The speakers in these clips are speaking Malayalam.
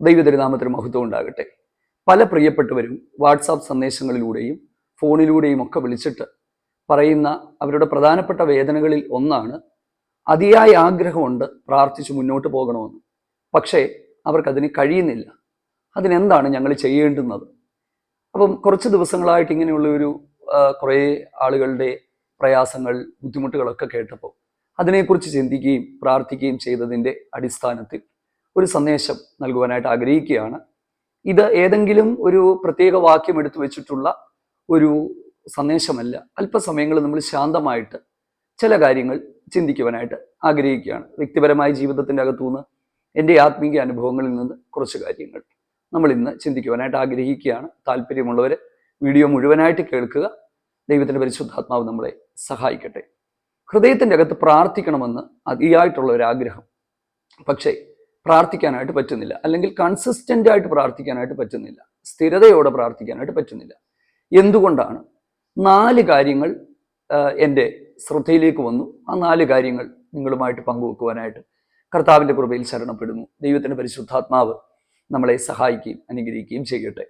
ദൈവതിരുനാമത്തിന് മഹത്വം ഉണ്ടാകട്ടെ. പല പ്രിയപ്പെട്ടവരും വാട്സാപ്പ് സന്ദേശങ്ങളിലൂടെയും ഫോണിലൂടെയും ഒക്കെ വിളിച്ചിട്ട് പറയുന്ന അവരുടെ പ്രധാനപ്പെട്ട വേദനകളിൽ ഒന്നാണ് അതിയായ ആഗ്രഹമുണ്ട് പ്രാർത്ഥിച്ച് മുന്നോട്ട് പോകണമെന്ന്. പക്ഷേ അവർക്കതിന് കഴിയുന്നില്ല. അതിനെന്താണ് ഞങ്ങൾ ചെയ്യേണ്ടുന്നത്? അപ്പം കുറച്ച് ദിവസങ്ങളായിട്ട് ഇങ്ങനെയുള്ള ഒരു കുറേ ആളുകളുടെ പ്രയാസങ്ങൾ ബുദ്ധിമുട്ടുകളൊക്കെ കേട്ടപ്പോൾ അതിനെക്കുറിച്ച് ചിന്തിക്കുകയും പ്രാർത്ഥിക്കുകയും ചെയ്തതിന്റെ അടിസ്ഥാനത്തിൽ ഒരു സന്ദേശം നൽകുവാനായിട്ട് ആഗ്രഹിക്കുകയാണ്. ഇത് ഏതെങ്കിലും ഒരു പ്രത്യേക വാക്യം എടുത്തു വെച്ചിട്ടുള്ള ഒരു സന്ദേശമല്ല. അല്പസമയങ്ങൾ നമ്മൾ ശാന്തമായിട്ട് ചില കാര്യങ്ങൾ ചിന്തിക്കുവാനായിട്ട് ആഗ്രഹിക്കുകയാണ്. വ്യക്തിപരമായ ജീവിതത്തിന്റെ അകത്തുനിന്ന് എന്റെ ആത്മീയ അനുഭവങ്ങളിൽ നിന്ന് കുറച്ച് കാര്യങ്ങൾ നമ്മൾ ഇന്ന് ചിന്തിക്കുവാനായിട്ട് ആഗ്രഹിക്കുകയാണ്. താല്പര്യമുള്ളവർ വീഡിയോ മുഴുവനായിട്ട് കേൾക്കുക. ദൈവത്തിന്റെ പരിശുദ്ധാത്മാവ് നമ്മളെ സഹായിക്കട്ടെ. ഹൃദയത്തിന്റെ അകത്ത് പ്രാർത്ഥിക്കണമെന്ന് അതിയായിട്ടുള്ള ഒരു ആഗ്രഹം. പക്ഷേ പ്രാർത്ഥിക്കാനായിട്ട് പറ്റുന്നില്ല. അല്ലെങ്കിൽ കൺസിസ്റ്റന്റ് ആയിട്ട് പ്രാർത്ഥിക്കാനായിട്ട് പറ്റുന്നില്ല. സ്ഥിരതയോടെ പ്രാർത്ഥിക്കാനായിട്ട് പറ്റുന്നില്ല. എന്തുകൊണ്ടാണ്? നാല് കാര്യങ്ങൾ എന്റെ ശ്രദ്ധയിലേക്ക് വന്നു. ആ നാല് കാര്യങ്ങൾ നിങ്ങളുമായിട്ട് പങ്കുവെക്കുവാനായിട്ട് കർത്താവിന്റെ കൃപയിൽ ശരണപ്പെടുന്നു. ദൈവത്തിന്റെ പരിശുദ്ധാത്മാവ് നമ്മളെ സഹായിക്കുകയും അനുഗ്രഹിക്കുകയും ചെയ്യട്ടെ.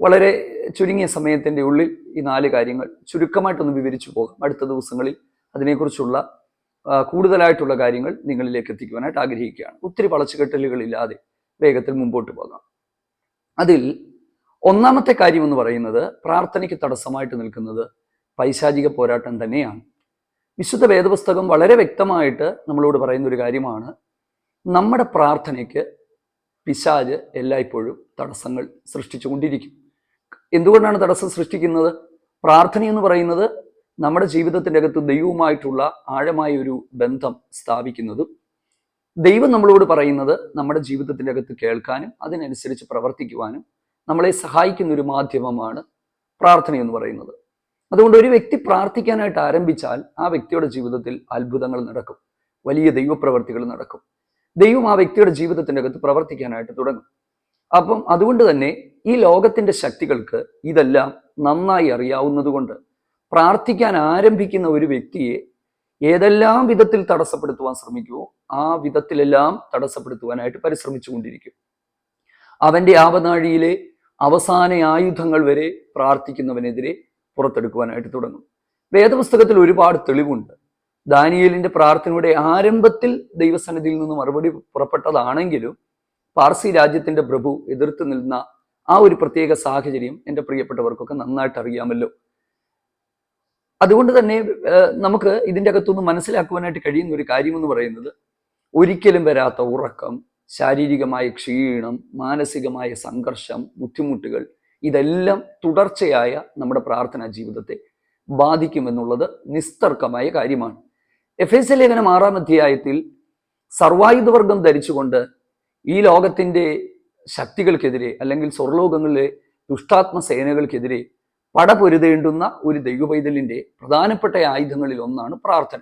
വളരെ ചുരുങ്ങിയ സമയത്തിന്റെ ഉള്ളിൽ ഈ നാല് കാര്യങ്ങൾ ചുരുക്കമായിട്ടൊന്ന് വിവരിച്ചു പോകാം. അടുത്ത ദിവസങ്ങളിൽ അതിനെക്കുറിച്ചുള്ള കൂടുതലായിട്ടുള്ള കാര്യങ്ങൾ നിങ്ങളിലേക്ക് എത്തിക്കുവാനായിട്ട് ആഗ്രഹിക്കുകയാണ്. ഒത്തിരി വളച്ചുകെട്ടലുകളില്ലാതെ വേഗത്തിൽ മുമ്പോട്ട് പോകാം. അതിൽ ഒന്നാമത്തെ കാര്യം എന്ന് പറയുന്നത് പ്രാർത്ഥനയ്ക്ക് തടസ്സമായിട്ട് നിൽക്കുന്നത് പൈശാചിക പോരാട്ടം തന്നെയാണ്. വിശുദ്ധ വേദപുസ്തകം വളരെ വ്യക്തമായിട്ട് നമ്മളോട് പറയുന്ന ഒരു കാര്യമാണ്. നമ്മുടെ പ്രാർത്ഥനയ്ക്ക് പിശാജ് എല്ലായ്പ്പോഴും തടസ്സങ്ങൾ സൃഷ്ടിച്ചുകൊണ്ടിരിക്കും. എന്തുകൊണ്ടാണ് തടസ്സം സൃഷ്ടിക്കുന്നത്? പ്രാർത്ഥന എന്ന് പറയുന്നത് നമ്മുടെ ജീവിതത്തിന്റെ അകത്ത് ദൈവവുമായിട്ടുള്ള ആഴമായ ഒരു ബന്ധം സ്ഥാപിക്കുന്നതും ദൈവം നമ്മളോട് പറയുന്നത് നമ്മുടെ ജീവിതത്തിന്റെ അകത്ത് കേൾക്കാനും അതിനനുസരിച്ച് പ്രവർത്തിക്കുവാനും നമ്മളെ സഹായിക്കുന്ന ഒരു മാധ്യമമാണ് പ്രാർത്ഥന എന്ന് പറയുന്നത്. അതുകൊണ്ട് ഒരു വ്യക്തി പ്രാർത്ഥിക്കാനായിട്ട് ആരംഭിച്ചാൽ ആ വ്യക്തിയുടെ ജീവിതത്തിൽ അത്ഭുതങ്ങൾ നടക്കും. വലിയ ദൈവപ്രവർത്തികൾ നടക്കും. ദൈവം ആ വ്യക്തിയുടെ ജീവിതത്തിന്റെ അകത്ത് പ്രവർത്തിക്കാനായിട്ട് തുടങ്ങും. അപ്പം അതുകൊണ്ട് തന്നെ ഈ ലോകത്തിന്റെ ശക്തികൾക്ക് ഇതെല്ലാം നന്നായി അറിയാവുന്നതുകൊണ്ട് പ്രാർത്ഥിക്കാൻ ആരംഭിക്കുന്ന ഒരു വ്യക്തിയെ ഏതെല്ലാം വിധത്തിൽ തടസ്സപ്പെടുത്തുവാൻ ശ്രമിക്കുമോ ആ വിധത്തിലെല്ലാം തടസ്സപ്പെടുത്തുവാനായിട്ട് പരിശ്രമിച്ചുകൊണ്ടിരിക്കും. അവന്റെ ആവനാഴിയിലെ അവസാന ആയുധങ്ങൾ വരെ പ്രാർത്ഥിക്കുന്നവനെതിരെ പുറത്തെടുക്കുവാനായിട്ട് തുടങ്ങും. വേദപുസ്തകത്തിൽ ഒരുപാട് തെളിവുണ്ട്. ദാനിയലിന്റെ പ്രാർത്ഥനയുടെ ആരംഭത്തിൽ ദൈവസന്നിധിയിൽ നിന്ന് മറുപടി പുറപ്പെട്ടതാണെങ്കിലും പാർസി രാജ്യത്തിന്റെ പ്രഭു എതിർത്ത് നിന്ന ആ ഒരു പ്രത്യേക സാഹചര്യം എന്റെ പ്രിയപ്പെട്ടവർക്കൊക്കെ നന്നായിട്ട് അറിയാമല്ലോ. അതുകൊണ്ട് തന്നെ നമുക്ക് ഇതിന്റെ അകത്തുനിന്ന് മനസ്സിലാക്കുവാനായിട്ട് കഴിയുന്ന ഒരു കാര്യം എന്ന് പറയുന്നത് ഒരിക്കലും വരാത്ത ഉറക്കം ശാരീരികമായ ക്ഷീണം മാനസികമായ സംഘർഷം ബുദ്ധിമുട്ടുകൾ ഇതെല്ലാം തുടർച്ചയായ നമ്മുടെ പ്രാർത്ഥനാ ജീവിതത്തെ ബാധിക്കുമെന്നുള്ളത് നിസ്തർക്കമായ കാര്യമാണ്. എഫ് എസ് ലേഖനം ആറാം അധ്യായത്തിൽ സർവായുധവർഗം ധരിച്ചുകൊണ്ട് ഈ ലോകത്തിന്റെ ശക്തികൾക്കെതിരെ അല്ലെങ്കിൽ സ്വർലോകങ്ങളിലെ ദുഷ്ടാത്മ സേനകൾക്കെതിരെ പടപൊരുതേണ്ടുന്ന ഒരു ദൈവപൈതലിന്റെ പ്രധാനപ്പെട്ട ആയുധങ്ങളിൽ ഒന്നാണ് പ്രാർത്ഥന.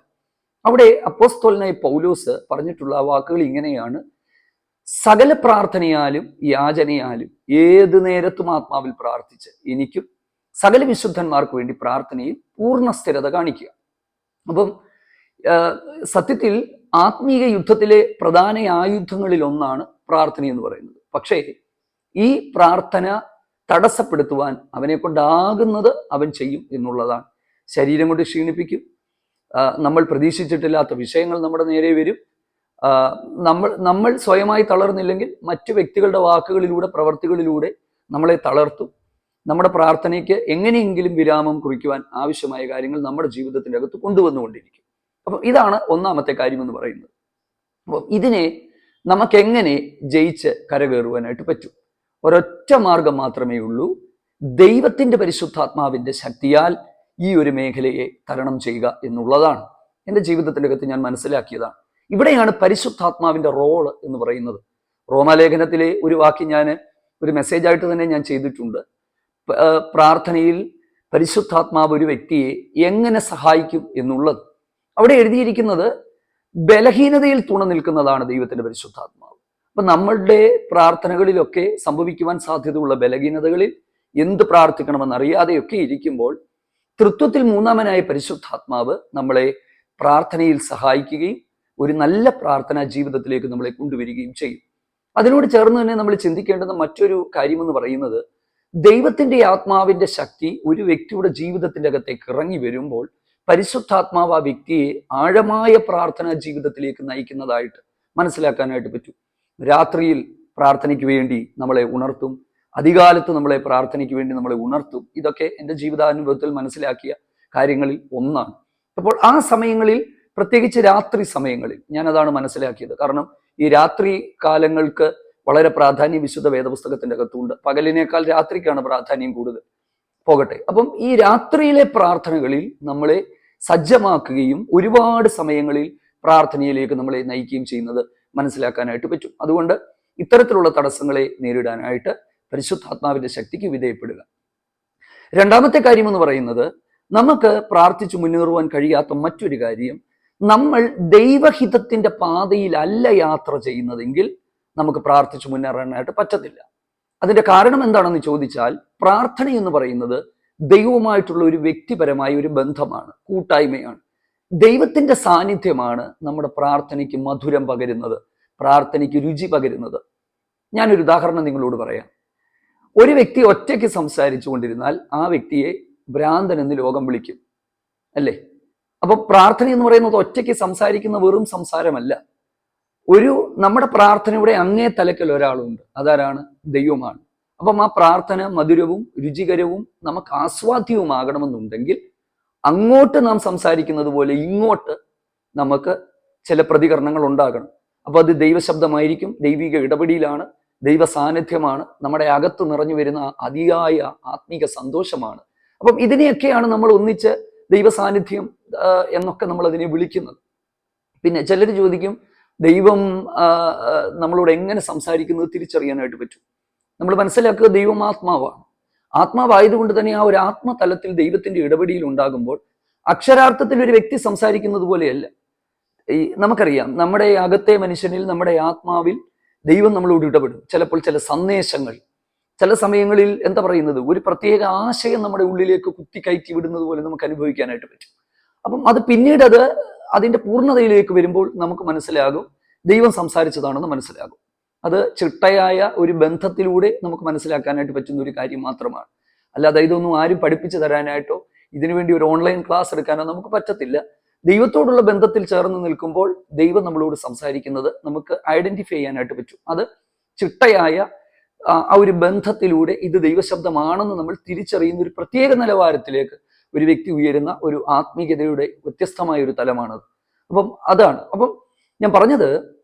അവിടെ അപ്പോസ്തോലനായ പൗലോസ് പറഞ്ഞിട്ടുള്ള വാക്കുകൾ ഇങ്ങനെയാണ്. സകല പ്രാർത്ഥനയാലും യാചനയാലും ഏത് നേരത്തും ആത്മാവിൽ പ്രാർത്ഥിച്ച് എനിക്കും സകല വിശുദ്ധന്മാർക്ക് വേണ്ടി പ്രാർത്ഥനയിൽ പൂർണ സ്ഥിരത കാണിക്കുക. അപ്പം സത്യത്തിൽ ആത്മീയ യുദ്ധത്തിലെ പ്രധാന ആയുധങ്ങളിൽ ഒന്നാണ് പ്രാർത്ഥന എന്ന് പറയുന്നത്. പക്ഷേ ഈ പ്രാർത്ഥന തടസ്സപ്പെടുത്തുവാൻ അവനെ കൊണ്ടാകുന്നത് അവൻ ചെയ്യും എന്നുള്ളതാണ്. ശരീരം കൊണ്ട് ക്ഷീണിപ്പിക്കും. നമ്മൾ പ്രതീക്ഷിച്ചിട്ടില്ലാത്ത വിഷയങ്ങൾ നമ്മുടെ നേരെ വരും. നമ്മൾ നമ്മൾ സ്വയമായി തളർന്നില്ലെങ്കിൽ മറ്റു വ്യക്തികളുടെ വാക്കുകളിലൂടെ പ്രവർത്തികളിലൂടെ നമ്മളെ തളർത്തും. നമ്മുടെ പ്രാർത്ഥനയ്ക്ക് എങ്ങനെയെങ്കിലും വിരാമം കുറിക്കുവാൻ ആവശ്യമായ കാര്യങ്ങൾ നമ്മുടെ ജീവിതത്തിന്റെ അകത്ത് കൊണ്ടുവന്നുകൊണ്ടിരിക്കും. അപ്പം ഇതാണ് ഒന്നാമത്തെ കാര്യം എന്ന് പറയുന്നത്. അപ്പം ഇതിനെ നമുക്കെങ്ങനെ ജയിച്ച് കരകയറുവാനായിട്ട് പറ്റും? ഒരൊറ്റ മാർഗം മാത്രമേ ഉള്ളൂ. ദൈവത്തിന്റെ പരിശുദ്ധാത്മാവിന്റെ ശക്തിയാൽ ഈ ഒരു മേഖലയെ തരണം ചെയ്യുക എന്നുള്ളതാണ്. എന്റെ ജീവിതത്തിന്റെ അകത്ത് ഞാൻ മനസ്സിലാക്കിയതാണ്. ഇവിടെയാണ് പരിശുദ്ധാത്മാവിന്റെ റോൾ എന്ന് പറയുന്നത്. റോമാലേഖനത്തിലെ ഒരു വാക്യം ഞാൻ ഒരു മെസ്സേജ് ആയിട്ട് തന്നെ ഞാൻ ചെയ്തിട്ടുണ്ട്. പ്രാർത്ഥനയിൽ പരിശുദ്ധാത്മാവ് ഒരു വ്യക്തിയെ എങ്ങനെ സഹായിക്കും എന്നുള്ളത്. അവിടെ എഴുതിയിരിക്കുന്നത് ബലഹീനതയിൽ തുണ നിൽക്കുന്നതാണ് ദൈവത്തിന്റെ പരിശുദ്ധാത്മാവ്. അപ്പൊ നമ്മളുടെ പ്രാർത്ഥനകളിലൊക്കെ സംഭവിക്കുവാൻ സാധ്യതയുള്ള ബലഹീനതകളിൽ എന്ത് പ്രാർത്ഥിക്കണമെന്ന് അറിയാതെയൊക്കെ ഇരിക്കുമ്പോൾ തൃത്വത്തിൽ മൂന്നാമനായ പരിശുദ്ധാത്മാവ് നമ്മളെ പ്രാർത്ഥനയിൽ സഹായിക്കുകയും ഒരു നല്ല പ്രാർത്ഥനാ ജീവിതത്തിലേക്ക് നമ്മളെ കൊണ്ടുവരികയും ചെയ്യും. അതിനോട് ചേർന്ന് തന്നെ നമ്മൾ ചിന്തിക്കേണ്ടുന്ന മറ്റൊരു കാര്യമെന്ന് പറയുന്നത് ദൈവത്തിന്റെ ആത്മാവിന്റെ ശക്തി ഒരു വ്യക്തിയുടെ ജീവിതത്തിന്റെ അകത്തേക്ക് ഇറങ്ങി വരുമ്പോൾ പരിശുദ്ധാത്മാവ് ആ വ്യക്തിയെ ആഴമായ പ്രാർത്ഥനാ ജീവിതത്തിലേക്ക് നയിക്കുന്നതായിട്ട് മനസ്സിലാക്കാനായിട്ട് പറ്റും. രാത്രിയിൽ പ്രാർത്ഥനയ്ക്ക് വേണ്ടി നമ്മളെ ഉണർത്തും. അധികാലത്ത് നമ്മളെ പ്രാർത്ഥനയ്ക്ക് വേണ്ടി നമ്മളെ ഉണർത്തും. ഇതൊക്കെ എന്റെ ജീവിതാനുഭവത്തിൽ മനസ്സിലാക്കിയ കാര്യങ്ങളിൽ ഒന്നാണ്. അപ്പോൾ ആ സമയങ്ങളിൽ പ്രത്യേകിച്ച് രാത്രി സമയങ്ങളിൽ ഞാൻ അതാണ് മനസ്സിലാക്കിയത്. കാരണം ഈ രാത്രി കാലങ്ങൾക്ക് വളരെ പ്രാധാന്യം വിശുദ്ധ വേദപുസ്തകത്തിന്റെ അകത്തുണ്ട്. പകലിനേക്കാൾ രാത്രിക്കാണ് പ്രാധാന്യം കൂടുതൽ. പോകട്ടെ. അപ്പം ഈ രാത്രിയിലെ പ്രാർത്ഥനകളിൽ നമ്മളെ സജ്ജമാക്കുകയും ഒരുപാട് സമയങ്ങളിൽ പ്രാർത്ഥനയിലേക്ക് നമ്മളെ നയിക്കുകയും ചെയ്യുന്നത് മനസ്സിലാക്കാനായിട്ട് പറ്റും. അതുകൊണ്ട് ഇത്തരത്തിലുള്ള തടസ്സങ്ങളെ നേരിടാനായിട്ട് പരിശുദ്ധാത്മാവിന്റെ ശക്തിക്ക് വിധേയപ്പെടുക. രണ്ടാമത്തെ കാര്യം എന്ന് പറയുന്നത് നമുക്ക് പ്രാർത്ഥിച്ചു മുന്നേറുവാൻ കഴിയാത്ത മറ്റൊരു കാര്യം നമ്മൾ ദൈവഹിതത്തിന്റെ പാതയിലല്ല യാത്ര ചെയ്യുന്നതെങ്കിൽ നമുക്ക് പ്രാർത്ഥിച്ചു മുന്നേറാനായിട്ട് പറ്റത്തില്ല. അതിന്റെ കാരണം എന്താണെന്ന് ചോദിച്ചാൽ പ്രാർത്ഥന എന്ന് പറയുന്നത് ദൈവവുമായിട്ടുള്ള ഒരു വ്യക്തിപരമായ ഒരു ബന്ധമാണ് കൂട്ടായ്മയാണ്. ദൈവത്തിന്റെ സാന്നിധ്യമാണ് നമ്മുടെ പ്രാർത്ഥനയ്ക്ക് മധുരം പകരുന്നത് പ്രാർത്ഥനയ്ക്ക് രുചി പകരുന്നത്. ഞാനൊരു ഉദാഹരണം നിങ്ങളോട് പറയാം. ഒരു വ്യക്തി ഒറ്റയ്ക്ക് സംസാരിച്ചു കൊണ്ടിരുന്നാൽ ആ വ്യക്തിയെ ഭ്രാന്തൻ എന്ന് ലോകം വിളിക്കും അല്ലേ? അപ്പൊ പ്രാർത്ഥന എന്ന് പറയുന്നത് ഒറ്റയ്ക്ക് സംസാരിക്കുന്ന വെറും സംസാരമല്ല. ഒരു നമ്മുടെ പ്രാർത്ഥനയുടെ അങ്ങേ തലക്കൽ ഒരാളുണ്ട്. അതാരാണ്? ദൈവമാണ്. അപ്പം ആ പ്രാർത്ഥന മധുരവും രുചികരവും നമുക്ക് ആസ്വാദ്യവുമാകണമെന്നുണ്ടെങ്കിൽ അങ്ങോട്ട് നാം സംസാരിക്കുന്നത് പോലെ ഇങ്ങോട്ട് നമുക്ക് ചില പ്രതികരണങ്ങൾ ഉണ്ടാകണം. അപ്പൊ അത് ദൈവശബ്ദമായിരിക്കും ദൈവിക ഇടപെടിയിലാണ് ദൈവ സാന്നിധ്യമാണ് നമ്മുടെ അകത്ത് നിറഞ്ഞു വരുന്ന അതിയായ ആത്മീക സന്തോഷമാണ്. അപ്പം ഇതിനെയൊക്കെയാണ് നമ്മൾ ഒന്നിച്ച് ദൈവ സാന്നിധ്യം എന്നൊക്കെ നമ്മൾ അതിനെ വിളിക്കുന്നത്. പിന്നെ ചിലർ ചോദിക്കും ദൈവം നമ്മളോട് എങ്ങനെ സംസാരിക്കുന്നത് തിരിച്ചറിയാനായിട്ട് പറ്റും? നമ്മൾ മനസ്സിലാക്കുക ദൈവം ആത്മാവാണ്. ആത്മാവായതുകൊണ്ട് തന്നെ ആ ഒരു ആത്മതലത്തിൽ ദൈവത്തിന്റെ ഇടപെടിയിൽ ഉണ്ടാകുമ്പോൾ അക്ഷരാർത്ഥത്തിൽ ഒരു വ്യക്തി സംസാരിക്കുന്നത് പോലെയല്ല. ഈ നമുക്കറിയാം നമ്മുടെ അകത്തെ മനുഷ്യനിൽ നമ്മുടെ ആത്മാവിൽ ദൈവം നമ്മളോട് ഇടപെടും. ചിലപ്പോൾ ചില സന്ദേശങ്ങൾ ചില സമയങ്ങളിൽ എന്താ പറയുന്നത്? ഒരു പ്രത്യേക ആശയം നമ്മുടെ ഉള്ളിലേക്ക് കുത്തിക്കയറ്റി വിടുന്നത് പോലെ നമുക്ക് അനുഭവിക്കാനായിട്ട് പറ്റും. അപ്പം അത് പിന്നീട് അത് അതിന്റെ പൂർണതയിലേക്ക് വരുമ്പോൾ നമുക്ക് മനസ്സിലാകും ദൈവം സംസാരിച്ചതാണെന്ന് മനസ്സിലാകും. അത് ചിട്ടയായ ഒരു ബന്ധത്തിലൂടെ നമുക്ക് മനസ്സിലാക്കാനായിട്ട് പറ്റുന്ന ഒരു കാര്യം മാത്രമാണ്. അല്ലാതെ ഇതൊന്നും ആരും പഠിപ്പിച്ചു തരാനായിട്ടോ ഇതിനുവേണ്ടി ഒരു ഓൺലൈൻ ക്ലാസ് എടുക്കാനോ നമുക്ക് പറ്റത്തില്ല. ദൈവത്തോടുള്ള ബന്ധത്തിൽ ചേർന്ന് നിൽക്കുമ്പോൾ ദൈവം നമ്മളോട് സംസാരിക്കുന്നത് നമുക്ക് ഐഡന്റിഫൈ ചെയ്യാനായിട്ട് പറ്റും. അത് ചിട്ടയായ ആ ഒരു ബന്ധത്തിലൂടെ ഇത് ദൈവശബ്ദമാണെന്ന് നമ്മൾ തിരിച്ചറിയുന്ന ഒരു പ്രത്യേക നിലവാരത്തിലേക്ക് ഒരു വ്യക്തി ഉയരുന്ന ഒരു ആത്മീയതയുടെ വ്യത്യസ്തമായ ഒരു തലമാണത്. അപ്പം അതാണ്. അപ്പം ഞാൻ പറഞ്ഞത്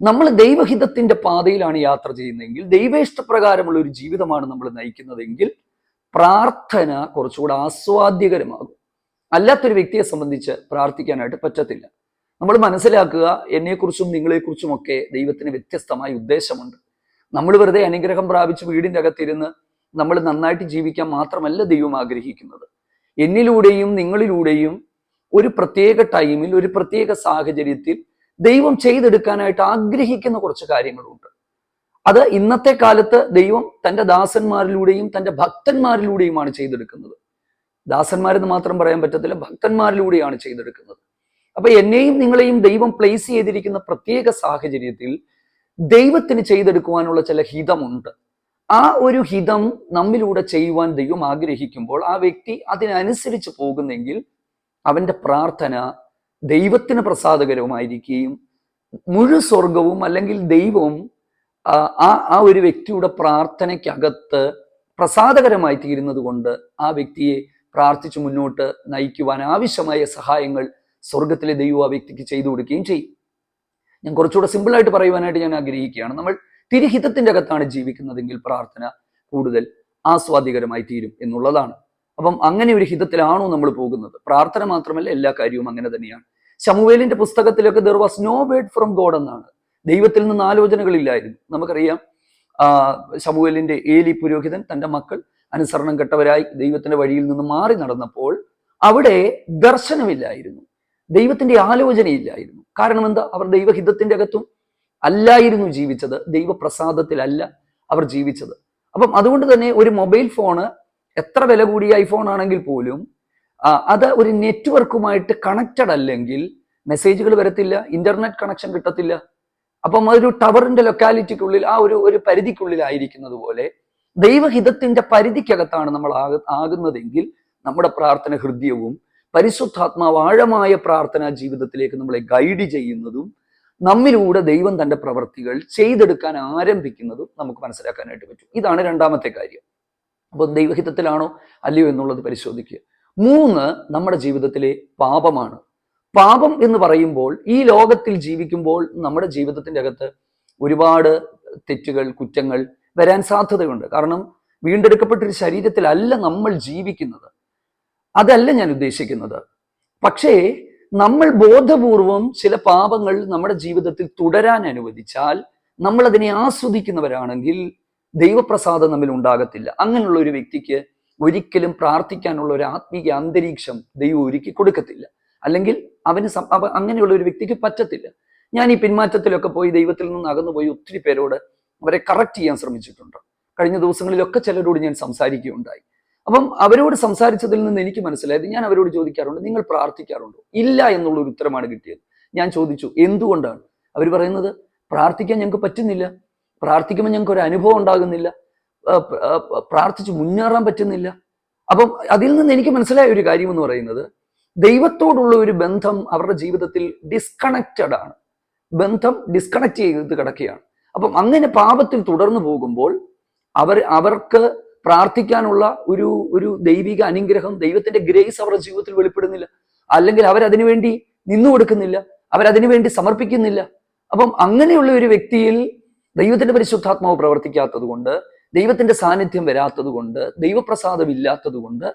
നമ്മൾ ദൈവഹിതത്തിന്റെ പാതയിലാണ് യാത്ര ചെയ്യുന്നതെങ്കിൽ ദൈവേഷ്ടപ്രകാരമുള്ള ഒരു ജീവിതമാണ് നമ്മൾ നയിക്കുന്നതെങ്കിൽ പ്രാർത്ഥന കുറച്ചുകൂടെ ആസ്വാദ്യകരമാകും. അല്ലാത്തൊരു വ്യക്തിയെ സംബന്ധിച്ച് പ്രാർത്ഥിക്കാനായിട്ട് പറ്റത്തില്ല. നമ്മൾ മനസ്സിലാക്കുക എന്നെക്കുറിച്ചും നിങ്ങളെക്കുറിച്ചും ഒക്കെ ദൈവത്തിന് വ്യത്യസ്തമായ ഉദ്ദേശമുണ്ട്. നമ്മൾ വെറുതെ അനുഗ്രഹം പ്രാപിച്ച് വീടിന്റെ അകത്തിരുന്ന് നമ്മൾ നന്നായിട്ട് ജീവിക്കാൻ മാത്രമല്ല ദൈവം ആഗ്രഹിക്കുന്നത്. എന്നിലൂടെയും നിങ്ങളിലൂടെയും ഒരു പ്രത്യേക ടൈമിൽ ഒരു പ്രത്യേക സാഹചര്യത്തിൽ ദൈവം ചെയ്തെടുക്കാനായിട്ട് ആഗ്രഹിക്കുന്ന കുറച്ച് കാര്യങ്ങളുണ്ട്. അത് ഇന്നത്തെ കാലത്ത് ദൈവം തന്റെ ദാസന്മാരിലൂടെയും തന്റെ ഭക്തന്മാരിലൂടെയുമാണ് ചെയ്തെടുക്കുന്നത്. ദാസന്മാരെന്ന് മാത്രം പറയാൻ പറ്റത്തില്ല ഭക്തന്മാരിലൂടെയാണ് ചെയ്തെടുക്കുന്നത്. അപ്പൊ എന്നെയും നിങ്ങളെയും ദൈവം പ്ലേസ് ചെയ്തിരിക്കുന്ന പ്രത്യേക സാഹചര്യത്തിൽ ദൈവത്തിന് ചെയ്തെടുക്കുവാനുള്ള ചില ഹിതമുണ്ട്. ആ ഒരു ഹിതം നമ്മിലൂടെ ചെയ്യുവാൻ ദൈവം ആഗ്രഹിക്കുമ്പോൾ ആ വ്യക്തി അതിനനുസരിച്ച് പോകുന്നെങ്കിൽ അവന്റെ പ്രാർത്ഥന ദൈവത്തിന് പ്രസാദകരവുമായിരിക്കുകയും മുഴു സ്വർഗവും അല്ലെങ്കിൽ ദൈവവും ആ ആ ഒരു വ്യക്തിയുടെ പ്രാർത്ഥനയ്ക്കകത്ത് പ്രസാദകരമായി തീരുന്നത് കൊണ്ട് ആ വ്യക്തിയെ പ്രാർത്ഥിച്ചു മുന്നോട്ട് നയിക്കുവാൻ ആവശ്യമായ സഹായങ്ങൾ സ്വർഗത്തിലെ ദൈവം ആ വ്യക്തിക്ക് ചെയ്തു കൊടുക്കുകയും ചെയ്യും. ഞാൻ കുറച്ചുകൂടെ സിമ്പിളായിട്ട് പറയുവാനായിട്ട് ഞാൻ ആഗ്രഹിക്കുകയാണ്. നമ്മൾ തിരിഹിതത്തിന്റെ അകത്താണ് ജീവിക്കുന്നതെങ്കിൽ പ്രാർത്ഥന കൂടുതൽ ആസ്വാദികരമായി തീരും എന്നുള്ളതാണ്. അപ്പം അങ്ങനെ ഒരു ഹിതത്തിലാണോ നമ്മൾ പോകുന്നത്? പ്രാർത്ഥന മാത്രമല്ല എല്ലാ കാര്യവും അങ്ങനെ തന്നെയാണ്. ശമുവേലിന്റെ പുസ്തകത്തിലൊക്കെ there was no word from God എന്നാണ്. ദൈവത്തിൽ നിന്ന് ആലോചനകളില്ലായിരുന്നു. നമുക്കറിയാം ശമുവേലിന്റെ ഏലി പുരോഹിതൻ തന്റെ മക്കൾ അനുസരണം കെട്ടവരായി ദൈവത്തിന്റെ വഴിയിൽ നിന്ന് മാറി നടന്നപ്പോൾ അവിടെ ദർശനമില്ലായിരുന്നു. ദൈവത്തിന്റെ ആലോചനയില്ലായിരുന്നു. കാരണം എന്താ? അവർ ദൈവഹിതത്തിന്റെ അകത്തും അല്ലായിരുന്നു ജീവിച്ചത്. ദൈവപ്രസാദത്തിലല്ല അവർ ജീവിച്ചത്. അപ്പം അതുകൊണ്ട് തന്നെ ഒരു മൊബൈൽ ഫോണ് എത്ര വില കൂടിയ ഐഫോൺ ആണെങ്കിൽ പോലും അത് ഒരു നെറ്റ്വർക്കുമായിട്ട് കണക്റ്റഡ് അല്ലെങ്കിൽ മെസ്സേജുകൾ വരത്തില്ല ഇന്റർനെറ്റ് കണക്ഷൻ കിട്ടത്തില്ല. അപ്പം ഒരു ടവറിന്റെ ലൊക്കാലിറ്റിക്കുള്ളിൽ ആ ഒരു ഒരു പരിധിക്കുള്ളിലായിരിക്കുന്നത് പോലെ ദൈവഹിതത്തിന്റെ പരിധിക്കകത്താണ് നമ്മൾ ആക ആകുന്നതെങ്കിൽ നമ്മുടെ പ്രാർത്ഥന ഹൃദ്യവും പരിശുദ്ധാത്മാവ് ആഴമായ പ്രാർത്ഥനാ ജീവിതത്തിലേക്ക് നമ്മളെ ഗൈഡ് ചെയ്യുന്നതും നമ്മിലൂടെ ദൈവം തന്റെ പ്രവർത്തികൾ ചെയ്തെടുക്കാൻ ആരംഭിക്കുന്നതും നമുക്ക് മനസ്സിലാക്കാനായിട്ട് പറ്റും. ഇതാണ് രണ്ടാമത്തെ കാര്യം. അപ്പോൾ ദൈവഹിതത്തിലാണോ? അല്ലയോ എന്നുള്ളത് പരിശോധിക്കുക. മൂന്ന് നമ്മുടെ ജീവിതത്തിലെ പാപമാണ്. പാപം എന്ന് പറയുമ്പോൾ ഈ ലോകത്തിൽ ജീവിക്കുമ്പോൾ നമ്മുടെ ജീവിതത്തിന്റെ അകത്ത് ഒരുപാട് തെറ്റുകൾ കുറ്റങ്ങൾ വരാൻ സാധ്യതയുണ്ട്. കാരണം വീണ്ടെടുക്കപ്പെട്ടൊരു ശരീരത്തിലല്ല നമ്മൾ ജീവിക്കുന്നത്. അതല്ല ഞാൻ ഉദ്ദേശിക്കുന്നത്. പക്ഷേ നമ്മൾ ബോധപൂർവം ചില പാപങ്ങൾ നമ്മുടെ ജീവിതത്തിൽ തുടരാൻ അനുവദിച്ചാൽ നമ്മൾ അതിനെ ആസ്വദിക്കുന്നവരാണെങ്കിൽ ദൈവപ്രസാദം തമ്മിൽ ഉണ്ടാകത്തില്ല. അങ്ങനെയുള്ള ഒരു വ്യക്തിക്ക് ഒരിക്കലും പ്രാർത്ഥിക്കാനുള്ള ഒരു ആത്മീയ അന്തരീക്ഷം ദൈവം ഒരുക്കി കൊടുക്കത്തില്ല. അല്ലെങ്കിൽ അവന് അങ്ങനെയുള്ള ഒരു വ്യക്തിക്ക് പറ്റത്തില്ല. ഞാൻ ഈ പിന്മാറ്റത്തിലൊക്കെ പോയി ദൈവത്തിൽ നിന്ന് അകന്നുപോയി ഒത്തിരി പേരോട് അവരെ കറക്റ്റ് ചെയ്യാൻ ശ്രമിച്ചിട്ടുണ്ട്. കഴിഞ്ഞ ദിവസങ്ങളിലൊക്കെ ചിലരോട് ഞാൻ സംസാരിക്കുകയുണ്ടായി. അപ്പം അവരോട് സംസാരിച്ചതിൽ നിന്ന് എനിക്ക് മനസ്സിലായത് ഞാൻ അവരോട് ചോദിക്കാറുണ്ട് നിങ്ങൾ പ്രാർത്ഥിക്കാറുണ്ടോ? ഇല്ല എന്നുള്ള ഒരു ഉത്തരമാണ് കിട്ടിയത്. ഞാൻ ചോദിച്ചു എന്തുകൊണ്ടാണ്? അവർ പറയുന്നത് പ്രാർത്ഥിക്കാൻ ഞങ്ങൾക്ക് പറ്റുന്നില്ല. പ്രാർത്ഥിക്കുമ്പോൾ ഞങ്ങൾക്ക് ഒരു അനുഭവം ഉണ്ടാകുന്നില്ല. പ്രാർത്ഥിച്ച് മുന്നേറാൻ പറ്റുന്നില്ല. അപ്പം അതിൽ നിന്ന് എനിക്ക് മനസ്സിലായ ഒരു കാര്യം എന്ന് പറയുന്നത് ദൈവത്തോടുള്ള ഒരു ബന്ധം അവരുടെ ജീവിതത്തിൽ ഡിസ്കണക്റ്റഡ് ആണ്. ബന്ധം ഡിസ്കണക്ട് ചെയ്ത് കിടക്കുകയാണ്. അപ്പം അങ്ങനെ പാപത്തിൽ തുടർന്നു പോകുമ്പോൾ അവർ അവർക്ക് പ്രാർത്ഥിക്കാനുള്ള ഒരു ഒരു ദൈവിക അനുഗ്രഹം ദൈവത്തിന്റെ ഗ്രേസ് അവരുടെ ജീവിതത്തിൽ വെളിപ്പെടുന്നില്ല. അല്ലെങ്കിൽ അവരതിനു വേണ്ടി നിന്നു കൊടുക്കുന്നില്ല അവരതിനു വേണ്ടി സമർപ്പിക്കുന്നില്ല. അപ്പം അങ്ങനെയുള്ള ഒരു വ്യക്തിയിൽ ദൈവത്തിന്റെ പരിശുദ്ധാത്മാവ് പ്രവർത്തിക്കാത്തത് കൊണ്ട് ദൈവത്തിന്റെ സാന്നിധ്യം വരാത്തത് കൊണ്ട് ദൈവപ്രസാദം ഇല്ലാത്തത് കൊണ്ട്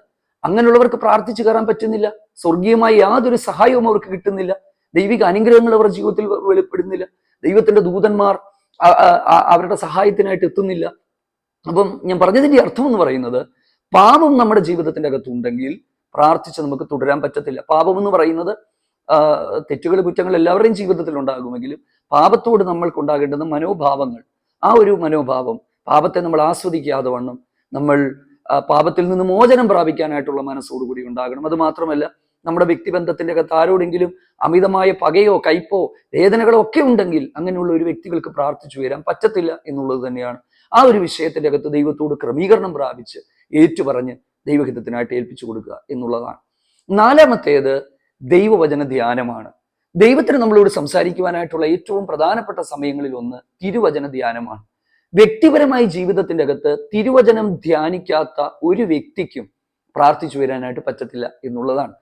അങ്ങനെയുള്ളവർക്ക് പ്രാർത്ഥിച്ചു കയറാൻ പറ്റുന്നില്ല. സ്വർഗീയമായ യാതൊരു സഹായവും അവർക്ക് കിട്ടുന്നില്ല. ദൈവിക അനുഗ്രഹങ്ങൾ അവരുടെ ജീവിതത്തിൽ വെളിപ്പെടുന്നില്ല. ദൈവത്തിന്റെ ദൂതന്മാർ അവരുടെ സഹായത്തിനായിട്ട് എത്തുന്നില്ല. അപ്പം ഞാൻ പറഞ്ഞതിന്റെ അർത്ഥം എന്ന് പറയുന്നത് പാപം നമ്മുടെ ജീവിതത്തിന്റെ അകത്തുണ്ടെങ്കിൽ പ്രാർത്ഥിച്ച് നമുക്ക് തുടരാൻ പറ്റത്തില്ല. പാപം എന്ന് പറയുന്നത് തെറ്റുകൾ കുറ്റങ്ങൾ എല്ലാവരുടെയും ജീവിതത്തിൽ ഉണ്ടാകുമെങ്കിലും പാപത്തോട് നമ്മൾക്കുണ്ടാകേണ്ടുന്ന മനോഭാവങ്ങൾ. ആ ഒരു മനോഭാവം പാപത്തെ നമ്മൾ ആസ്വദിക്കാതെ വണ്ണം നമ്മൾ പാപത്തിൽ നിന്ന് മോചനം പ്രാപിക്കാനായിട്ടുള്ള മനസ്സോടുകൂടി ഉണ്ടാകണം. അത് മാത്രമല്ല നമ്മുടെ വ്യക്തിബന്ധത്തിന്റെ അകത്ത് ആരോടെങ്കിലും അമിതമായ പകയോ കയ്പോ വേദനകളോ ഒക്കെ ഉണ്ടെങ്കിൽ അങ്ങനെയുള്ള ഒരു വ്യക്തികൾക്ക് പ്രാർത്ഥിച്ചു വരാൻ പറ്റത്തില്ല എന്നുള്ളത് തന്നെയാണ്. ആ ഒരു വിഷയത്തിന്റെ അകത്ത് ദൈവത്തോട് ക്രമീകരണം പ്രാപിച്ച് ഏറ്റുപറഞ്ഞ് ദൈവഹിതത്തിനായിട്ട് ഏൽപ്പിച്ചു കൊടുക്കുക എന്നുള്ളതാണ്. നാലാമത്തേത് ദൈവവചന ധ്യാനമാണ്. ദൈവത്തിന് നമ്മളോട് സംസാരിക്കുവാനായിട്ടുള്ള ഏറ്റവും പ്രധാനപ്പെട്ട സമയങ്ങളിൽ ഒന്ന് തിരുവചന ധ്യാനമാണ്. വ്യക്തിപരമായ ജീവിതത്തിന്റെ അകത്ത് തിരുവചനം ധ്യാനിക്കാത്ത ഒരു വ്യക്തിക്കും പ്രാർത്ഥിച്ചു വരാനായിട്ട് പറ്റത്തില്ല എന്നുള്ളതാണ്.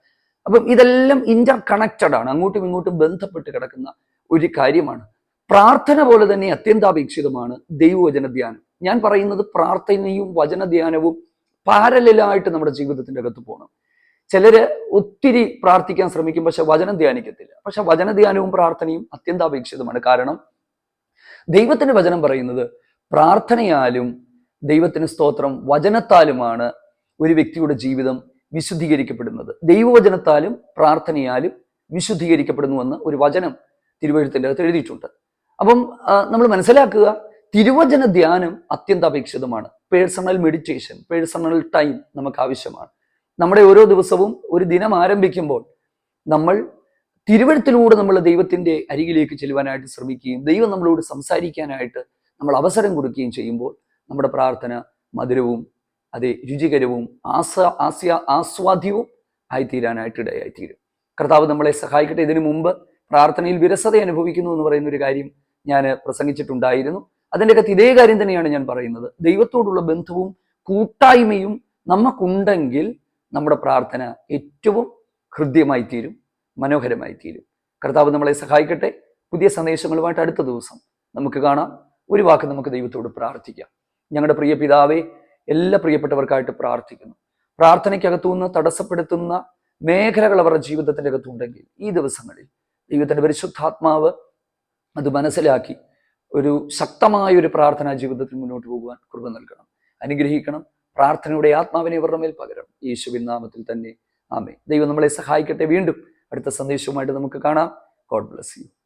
അപ്പം ഇതെല്ലാം ഇന്റർ കണക്റ്റഡ് ആണ്. അങ്ങോട്ടും ഇങ്ങോട്ടും ബന്ധപ്പെട്ട് കിടക്കുന്ന ഒരു കാര്യമാണ്. പ്രാർത്ഥന പോലെ തന്നെ അത്യന്താപേക്ഷിതമാണ് ദൈവവചന ധ്യാനം. ഞാൻ പറയുന്നത് പ്രാർത്ഥനയും വചന ധ്യാനവും പാരലായിട്ട് നമ്മുടെ ജീവിതത്തിന്റെ അകത്ത് പോകണം. ചിലര് ഒത്തിരി പ്രാർത്ഥിക്കാൻ ശ്രമിക്കും പക്ഷെ വചനം ധ്യാനിക്കത്തില്ല. പക്ഷെ വചന ധ്യാനവും പ്രാർത്ഥനയും അത്യന്താപേക്ഷിതമാണ്. കാരണം ദൈവത്തിന്റെ വചനം പറയുന്നത് പ്രാർത്ഥനയാലും ദൈവത്തിന് സ്തോത്രം വചനത്താലുമാണ് ഒരു വ്യക്തിയുടെ ജീവിതം വിശുദ്ധീകരിക്കപ്പെടുന്നത്. ദൈവവചനത്താലും പ്രാർത്ഥനയാലും വിശുദ്ധീകരിക്കപ്പെടുന്നുവെന്ന് ഒരു വചനം തിരുവഴുത്തിന്റെ അകത്ത് എഴുതിയിട്ടുണ്ട്. അപ്പം നമ്മൾ മനസ്സിലാക്കുക തിരുവചന ധ്യാനം അത്യന്താപേക്ഷിതമാണ്. പേഴ്സണൽ മെഡിറ്റേഷൻ പേഴ്സണൽ ടൈം നമുക്ക് ആവശ്യമാണ്. നമ്മുടെ ഓരോ ദിവസവും ഒരു ദിനം ആരംഭിക്കുമ്പോൾ നമ്മൾ തിരുവഴുത്തിലൂടെ നമ്മൾ ദൈവത്തിന്റെ അരികിലേക്ക് ചെല്ലുവാനായിട്ട് ശ്രമിക്കുകയും ദൈവം നമ്മളോട് സംസാരിക്കാനായിട്ട് നമ്മൾ അവസരം കൊടുക്കുകയും ചെയ്യുമ്പോൾ നമ്മുടെ പ്രാർത്ഥന മധുരവും അതെ രുചികരവും ആസ ആസ്യ ആസ്വാദ്യവും ആയിത്തീരാനായിട്ട് ഇടയായിത്തീരും കർത്താവ് നമ്മളെ സഹായിക്കട്ടെ. ഇതിനു മുമ്പ് പ്രാർത്ഥനയിൽ വിരസത അനുഭവിക്കുന്നു എന്ന് പറയുന്ന ഒരു കാര്യം ഞാൻ പ്രസംഗിച്ചിട്ടുണ്ടായിരുന്നു. അതിന്റെ അകത്ത് ഇതേ കാര്യം തന്നെയാണ് ഞാൻ പറയുന്നത്. ദൈവത്തോടുള്ള ബന്ധവും കൂട്ടായ്മയും നമുക്കുണ്ടെങ്കിൽ നമ്മുടെ പ്രാർത്ഥന ഏറ്റവും ഹൃദ്യമായി തീരും മനോഹരമായി തീരും കർത്താവ് നമ്മളെ സഹായിക്കട്ടെ. പുതിയ സന്ദേശങ്ങളുമായിട്ട് അടുത്ത ദിവസം നമുക്ക് കാണാം. ഒരു വാക്ക് നമുക്ക് ദൈവത്തോട് പ്രാർത്ഥിക്കാം. ഞങ്ങളുടെ പ്രിയ പിതാവെ എല്ലാ പ്രിയപ്പെട്ടവർക്കായിട്ട് പ്രാർത്ഥിക്കുന്നു. പ്രാർത്ഥനയ്ക്കകത്തുനിന്ന് തടസ്സപ്പെടുത്തുന്ന മേഖലകൾ അവരുടെ ജീവിതത്തിന്റെ അകത്തുണ്ടെങ്കിൽ ഈ ദിവസങ്ങളിൽ ദൈവത്തിന്റെ പരിശുദ്ധാത്മാവ് അത് മനസ്സിലാക്കി ഒരു ശക്തമായ ഒരു പ്രാർത്ഥനാ ജീവിതത്തിൽ മുന്നോട്ട് പോകുവാൻ കൃപ നൽകണം. അനുഗ്രഹിക്കണം. പ്രാർത്ഥനയുടെ ആത്മാവിനെ ഇവരുടെ മേൽ പകരം. യേശുവിൻ നാമത്തിൽ തന്നെ. ആമേ ദൈവം നമ്മളെ സഹായിക്കട്ടെ. വീണ്ടും അടുത്ത സന്ദേശവുമായിട്ട് നമുക്ക് കാണാം. God bless you.